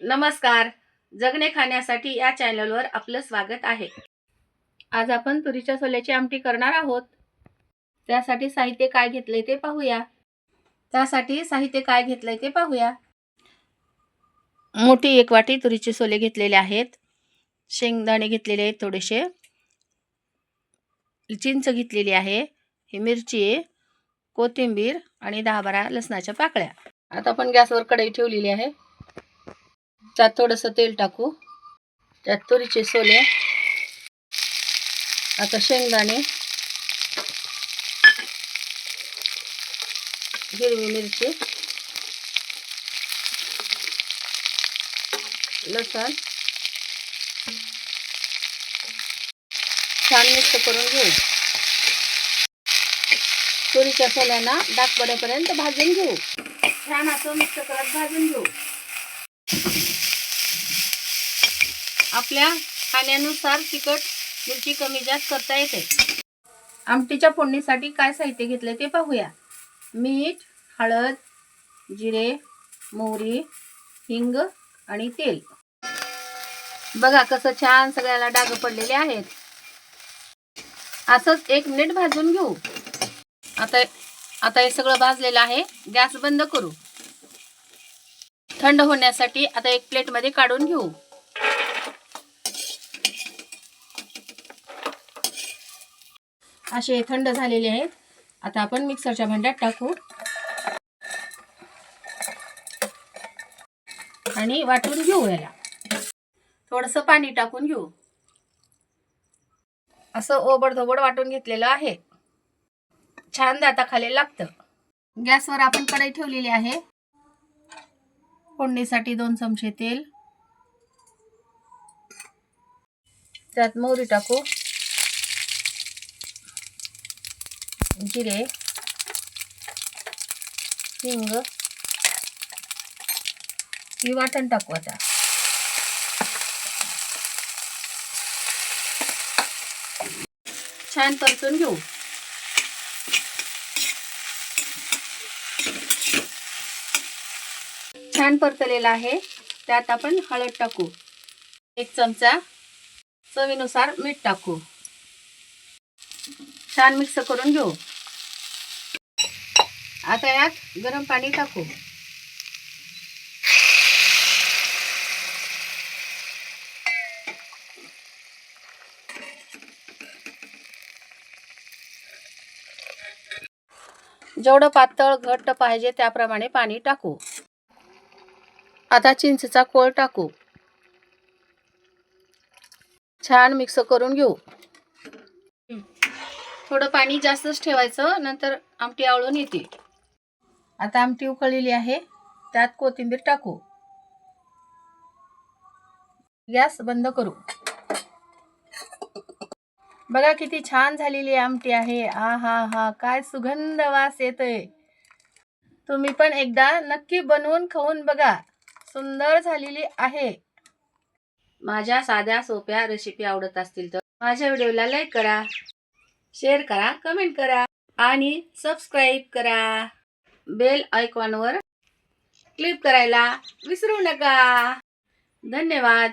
नमस्कार. जगणे खाण्यासाठी या चॅनलवर आपलं स्वागत आहे. आज आपण तुरीच्या सोल्याची आमटी करणार आहोत. त्यासाठी साहित्य काय घेतलंय ते पाहूया. त्यासाठी साहित्य काय घेतलंय ते पाहूया. मोठी एक वाटी तुरीचे सोले घेतलेले आहेत. शेंगदाणे घेतलेले आहेत थोडेसे. चिंच घेतलेली आहे. ही मिरची आहे कोथिंबीर आणि दहा बारा लसणाच्या पाकळ्या. आता आपण गॅसवर कढई ठेवलेली आहे. त्यात थोडंसं तेल टाकू. त्यात तुरीचे सोले. आता शेंगदाणे. हिरवी मिरची. लसण. छान मिक्स करून घेऊ. तुरीच्या सोल्यांना डाग पडेपर्यंत भाजून घेऊ. छान असं मिक्स करत भाजून घेऊ. आपल्या खाण्यानुसार तिखट मिरची कमी जास्त करता येते. आमटीच्या फोडणीसाठी काय साहित्य घेतले ते पाहूया. मीठ हळद जिरे मोहरी हिंग आणि तेल. बघा कसं छान सगळ्याला डाग पडलेले आहेत. असंच एक मिनिट भाजून घेऊ. आता आता हे सगळं भाजलेलं आहे. गॅस बंद करू. थंड होण्यासाठी आता एक प्लेटमध्ये काढून घेऊ. असे थंड झालेले आहेत. आता आपण मिक्सरच्या भांड्यात टाकू. आणि वाटून घेऊ याला. थोडस पाणी टाकून घेऊ. असं ओबड धोबड वाटून घेतलेलं आहे. छान दाताखाली लागतं. गॅसवर आपण कढई ठेवलेली आहे. फोडणीसाठी दोन चमचे तेल. त्यात मोहरी टाकू. जिरे. हिंग. ही वाटण टाकू आता. छान परतून घेऊ. छान परतलेला आहे. त्यात आपण हळद टाकू. एक चमचा चवीनुसार मीठ टाकू. छान मिक्स करून घेऊ. आता यात गरम पाणी टाकू. जेवढं पातळ घट्ट पाहिजे त्याप्रमाणे पाणी टाकू. आता चिंचचा कोळ टाकू. छान मिक्स करून घेऊ. थोडं पाणी जास्तच ठेवायचं नंतर आमटी आवळून येते. आता आमटी उकळलेली आहे त्यात कोथिंबीर टाकू. गॅस बंद करू. बघा किती छान झालेली आमटी आहे. आ हा हा काय सुगंध वास येतोय. तुम्ही पण एकदा नक्की बनवून खाऊन बघा. सुंदर झालेली आहे. माझ्या साध्या सोप्या रेसिपी आवडत असतील तर माझ्या व्हिडिओला लाईक करा शेअर करा कमेंट करा आणि सबस्क्राईब करा. बेल आयकॉनवर क्लिक करायला विसरू नका. धन्यवाद.